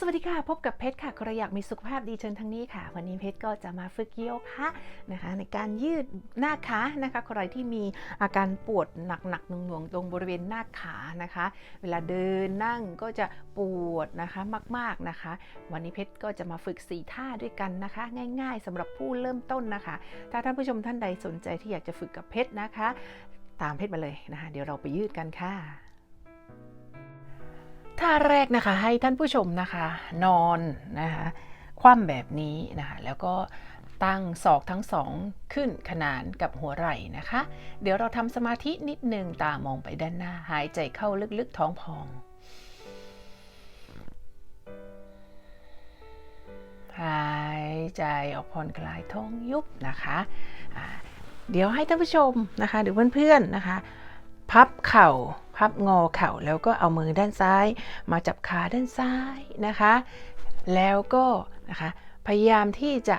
สวัสดีค่ะ พบกับเพชรค่ะ ใครอยากมีสุขภาพดีเชิญทางนี้ค่ะ วันนี้เพชรก็จะมาฝึกโยคะนะคะ ในการยืดหน้าขานะคะ ใครที่มีอาการปวดหนักๆหน่วงๆตรงบริเวณหน้าขานะคะ เวลาเดินนั่งก็จะปวดนะคะมากๆนะคะ วันนี้เพชรก็จะมาฝึกสีท่าด้วยกันนะคะ ง่าย ๆสำหรับผู้เริ่มต้นนะคะ ถ้าท่านผู้ชมท่านใดสนใจที่อยากจะฝึกกับเพชรนะคะ ตามเพชรมาเลยนะคะ เดี๋ยวเราไปยืดกันค่ะ ท่าแรกนะคะให้ท่านผู้ชมนะคะ นอนนะคะคว่ำแบบนี้นะคะแล้วก็ตั้งศอกทั้งสองขึ้นขนานกับหัวไหล่นะคะ เดี๋ยวเราทำสมาธินิดหนึ่งตามองไปด้านหน้า หายใจเข้าลึกๆท้องพอง หายใจออกผ่อนคลายท้องยุบนะคะอ่าเดี๋ยวให้ท่านผู้ชมนะคะ หรือเพื่อนๆนะคะ พับเข่า พับงอเข่าแล้วก็เอามือด้านซ้าย มาจับขาด้านซ้ายนะคะ แล้วก็นะคะพยายามที่จะ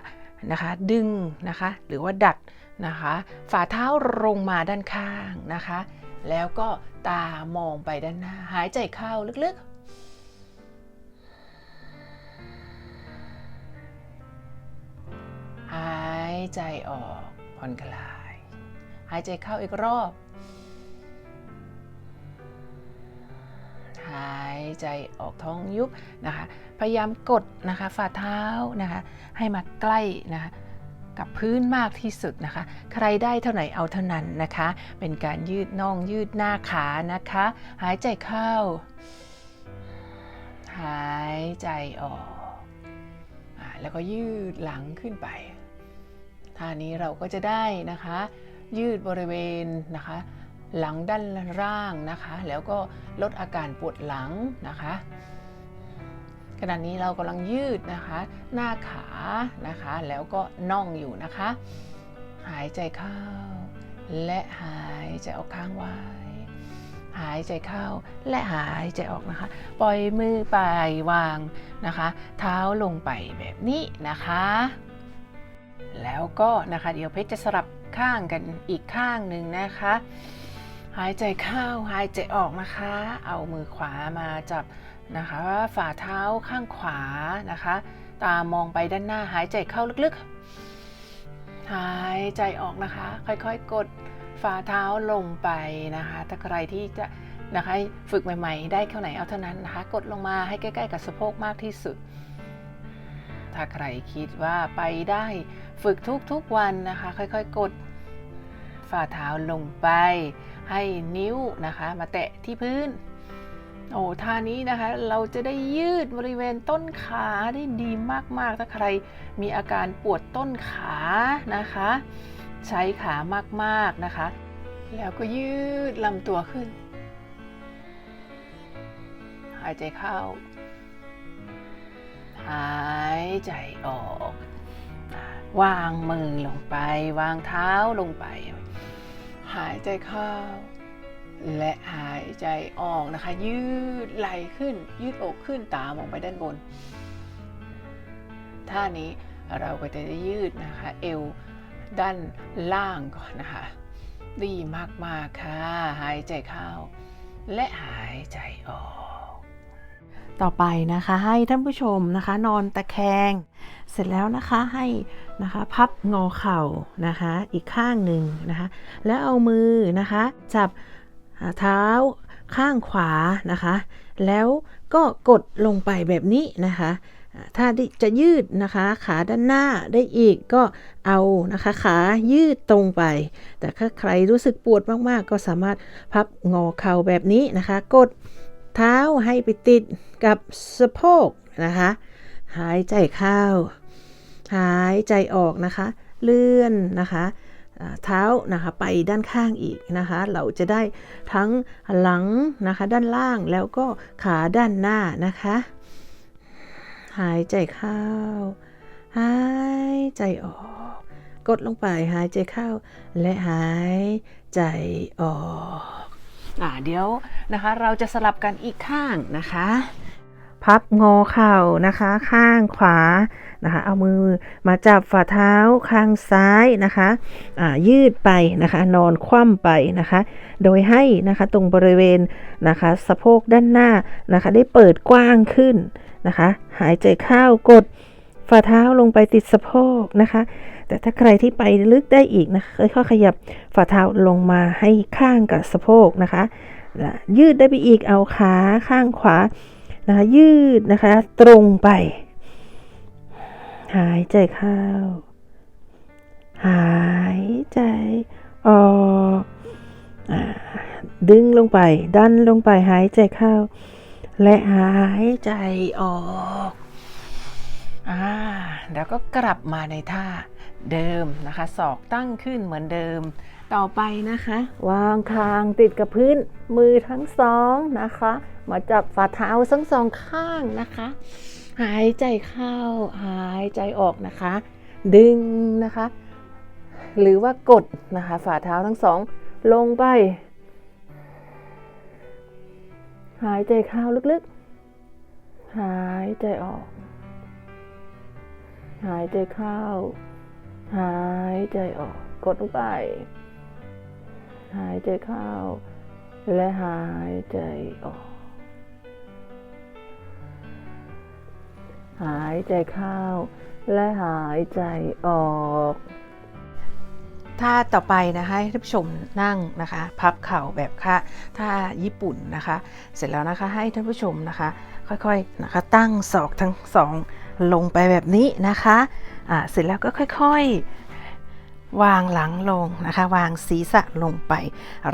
นะคะดึงนะคะหรือว่าดัดนะคะฝ่าเท้าลงมาด้านข้างนะคะ แล้วก็ตามองไปด้านหน้า หายใจเข้าลึกๆ หายใจออกผ่อนคลาย หายใจเข้าอีกรอบายใจออกท้องยุบนะคะ พยายามกดนะคะฝ่าเท้านะคะ ให้มาใกล้นะคะกับพื้นมากที่สุดนะคะ ใครได้เท่าไหร่เอาเท่านั้นนะคะ เป็นการยืดน่องยืดหน้าขานะคะ หายใจเข้า หายใจออกอ่าแล้วก็ยืดหลังขึ้นไปท่านี้เราก็จะได้นะคะ ยืดบริเวณนะคะ หลังด้านล่างนะคะ แล้วก็ลดอาการปวดหลังนะคะขณะนี้เรากำลังยืดนะคะ หน้าขานะคะ แล้วก็น่องอยู่นะคะ หายใจเข้า และหายใจออกค้างไว้ หายใจเข้า และหายใจออกนะคะ ปล่อยมือไปวางนะคะ เท้าลงไปแบบนี้นะคะ แล้วก็นะคะ เดี๋ยวเพชรจะสลับข้างกันอีกข้างหนึ่งนะคะ หายใจเข้าหายใจออกนะคะ เอามือขวามาจับนะคะ ฝ่าเท้าข้างขวานะคะ ตามองไปด้านหน้าหายใจเข้าลึกๆ หายใจออกนะคะ ค่อยๆ กดฝ่าเท้าลงไปนะคะ ถ้าใครที่จะนะคะฝึกใหม่ ๆ ได้เท่าไหนเอาเท่านั้นนะคะ กดลงมาให้ใกล้ๆ กับสะโพกมากที่สุด ถ้าใครคิดว่าไปได้ฝึกทุกๆวันนะคะ ค่อยๆ กดฝ่าเท้าลงไป ให้นิ้วนะคะ มาแตะที่พื้น โอ้ท่านี้นะคะ เราจะได้ยืดบริเวณต้นขาได้ดีมากๆ ถ้าใครมีอาการปวดต้นขานะคะ ใช้ขามากๆนะคะ แล้วก็ยืดลำตัวขึ้น หายใจเข้า หายใจออก วางมือลงไป วางเท้าลงไป หายใจเข้า และหายใจออกนะคะ ยืดไหล่ขึ้น ยืดอกขึ้นตามองไปด้านบน ท่านี้เราก็จะยืดนะคะ เอวด้านล่างก่อนนะคะ ดีมากๆค่ะ หายใจเข้า และหายใจออก ต่อไปนะคะให้ท่านผู้ชมนะคะ นอนตะแคง เสร็จแล้วนะคะให้นะคะพับงอเข่านะคะอีกข้างหนึ่งนะคะ แล้วเอามือนะคะจับเท้าข้างขวานะคะ แล้วก็กดลงไปแบบนี้นะคะถ้าจะยืดนะคะขาด้านหน้าได้อีกก็เอานะคะขายืดตรงไป แต่ถ้าใครรู้สึกปวดมากๆ ก็สามารถพับงอเข่าแบบนี้นะคะ กด เท้าให้ไปติดกับสะโพกนะคะ หายใจเข้า หายใจออกนะคะ เลื่อนนะคะอ่าเท้านะคะไปด้านข้างอีกนะคะ เราจะได้ทั้งหลังนะคะด้านล่างแล้วก็ขาด้านหน้านะคะ หายใจเข้า หายใจออก กดลงไปหายใจเข้า และหายใจออก อ่าเดี๋ยวนะคะเราจะสลับกันอีกข้างนะคะ พับงอเข่านะคะ ข้างขวานะคะ เอามือมาจับฝ่าเท้าข้างซ้ายนะคะอ่ายืดไปนะคะ นอนคว่ำไปนะคะ โดยให้นะคะตรงบริเวณนะคะสะโพกด้านหน้านะคะ ได้เปิดกว้างขึ้นนะคะ หายใจเข้ากด ฝ่าเท้าลงไปติดสะโพกนะคะ แต่ถ้าใครที่ไปลึกได้อีกนะคะค่อยๆขยับฝ่าเท้าลงมาให้ข้างกับสะโพกนะคะและยืดได้ไปอีกเอาขาข้างขวานะคะยืดนะคะตรงไป หายใจเข้า หายใจออกอดึงลงไป ดันลงไปหายใจเข้า และหายใจออก อ่าแล้วก็กลับมาในท่าเดิมนะคะ ศอกตั้งขึ้นเหมือนเดิม ต่อไปนะคะ วางคางติดกับพื้น มือทั้งสองนะคะ มาจับฝ่าเท้าทั้งสองข้างนะคะ หายใจเข้า หายใจออกนะคะ ดึงนะคะ หรือว่ากดนะคะ ฝ่าเท้าทั้งสองลงไป หายใจเข้าลึกๆ หายใจออก หายใจเข้า หายใจออก กดลงไป หายใจเข้า และหายใจออก หายใจเข้า และหายใจออก ท่าต่อไปนะคะให้ท่านผู้ชมนั่งนะคะ พับเข่าแบบค่ะท่าญี่ปุ่นนะคะ เสร็จแล้วนะคะให้ท่านผู้ชมนะคะ ค่อยๆนะคะตั้งศอกทั้งสองลงไปแบบนี้นะคะอ่าเสร็จแล้วก็ค่อยๆ วางหลังลงนะคะ วางศีรษะลงไป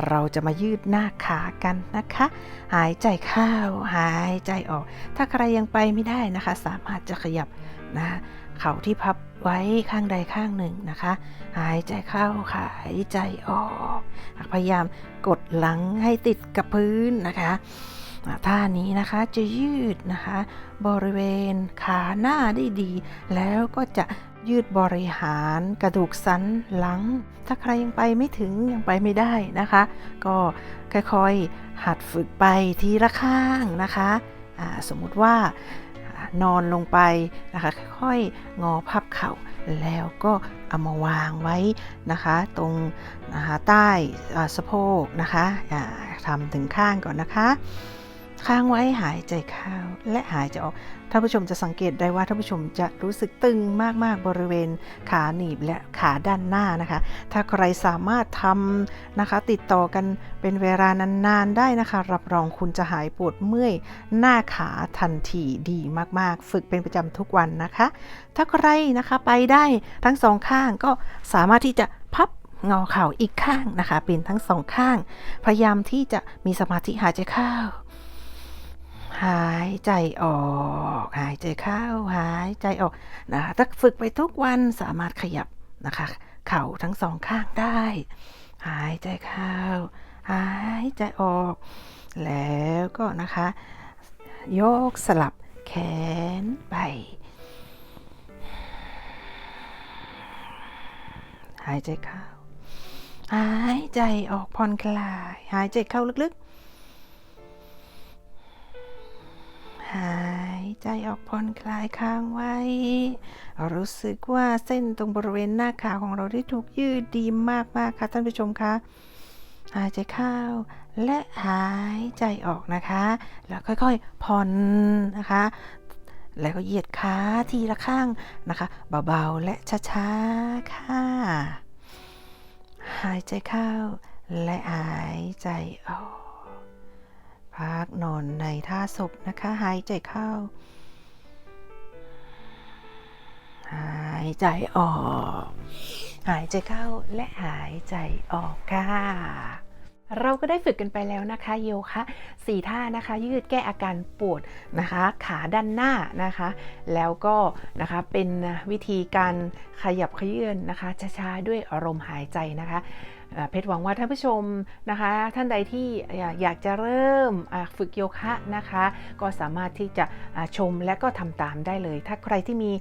เราจะมายืดหน้าขากันนะคะ หายใจเข้าหายใจออก ถ้าใครยังไปไม่ได้นะคะ สามารถจะขยับนะ เข่าที่พับไว้ข้างใดข้างหนึ่งนะคะ หายใจเข้าหายใจออก พยายามกดหลังให้ติดกับพื้นนะคะท่านี้นะคะจะยืดนะคะ บริเวณขาหน้าได้ดี แล้วก็จะยืดบริหารกระดูกสันหลัง ถ้าใครยังไปไม่ถึงยังไปไม่ได้นะคะ ก็ค่อยๆหัดฝึกไปทีละข้างนะคะอ่าสมมุติว่า นอนลงไปนะคะ ค่อยๆงอพับเข่าแล้วก็เอามาวางไว้นะคะ ตรงนะคะใต้สะโพกนะคะทำถึงข้างก่อนนะคะ ค้างไว้หายใจเข้าและหายใจออก ท่านผู้ชมจะสังเกตได้ว่าท่านผู้ชมจะรู้สึกตึงมากๆบริเวณขาหนีบและขาด้านหน้านะคะ ถ้าใครสามารถทำนะคะ ติดต่อกันเป็นเวลานานๆได้นะคะ รับรองคุณจะหายปวดเมื่อยหน้าขาทันทีดีมากๆ ฝึกเป็นประจำทุกวันนะคะ ถ้าใครนะคะไปได้ทั้งสองข้างก็สามารถที่จะพับงอเข่าอีกข้างนะคะ เป็นทั้งสองข้าง พยายามที่จะมีสมาธิหายใจเข้า หายใจออก หายใจเข้า หายใจออกนะคะถ้าฝึกไปทุกวันสามารถขยับนะคะ เข่าทั้งสองข้างได้ หายใจเข้า หายใจออก แล้วก็นะคะ โยกสลับแขนไปหายใจเข้า หายใจออกผ่อนคลาย หายใจเข้าลึกๆ หายใจออกผ่อนคลายค้างไว้ รู้สึกว่าเส้นตรงบริเวณหน้าขาของเราได้ถูกยืดดีมากๆค่ะท่านผู้ชมคะหายใจเข้าและหายใจออกนะคะ แล้วค่อยๆผ่อนนะคะ แล้วก็เหยียดขาทีละข้างนะคะ เบาๆและช้าๆค่ะ หายใจเข้าและหายใจออก พักนอนในท่าศพนะคะ หายใจเข้า หายใจออก หายใจเข้าและหายใจออกค่ะเราก็ได้ฝึกกันไปแล้วนะคะโยคะสี่ท่านะคะ ยืดแก้อาการปวดนะคะ ขาด้านหน้านะคะ แล้วก็นะคะเป็นวิธีการขยับขยื่นนะคะช้าๆด้วยอารมณ์หายใจนะคะ เพชรหวังว่าท่านผู้ชมนะคะ ท่านใดที่อยากจะเริ่มฝึกโยคะนะคะ ก็สามารถที่จะชมและก็ทำตามได้เลย ถ้าใครที่มี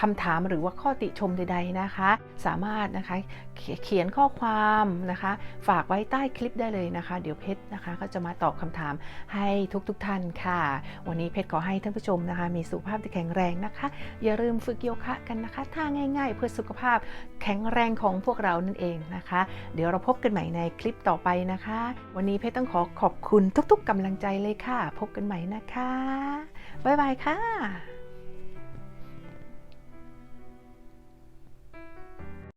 คำถามหรือว่าข้อติชมใด ๆนะคะ สามารถนะคะ เขียนข้อความนะคะ ฝากไว้ใต้คลิปได้เลยนะคะ เดี๋ยวเพชรนะคะก็จะมาตอบคำถามให้ทุกๆทท่านค่ะ วันนี้เพชรขอให้ท่านผู้ชมนะคะ มีสุขภาพที่แข็งแรงนะคะ อย่าลืมฝึกโยคะกันนะคะท่าง่ายๆ เพื่อสุขภาพแข็งแรงของพวกเรานั่นเองนะคะ เดี๋ยวเราพบกันใหม่ในคลิปต่อไปนะคะ วันนี้เพชรต้องขอขอบคุณทุก ๆกำลังใจเลยค่ะ พบกันใหม่นะคะบ๊ายบายค่ะ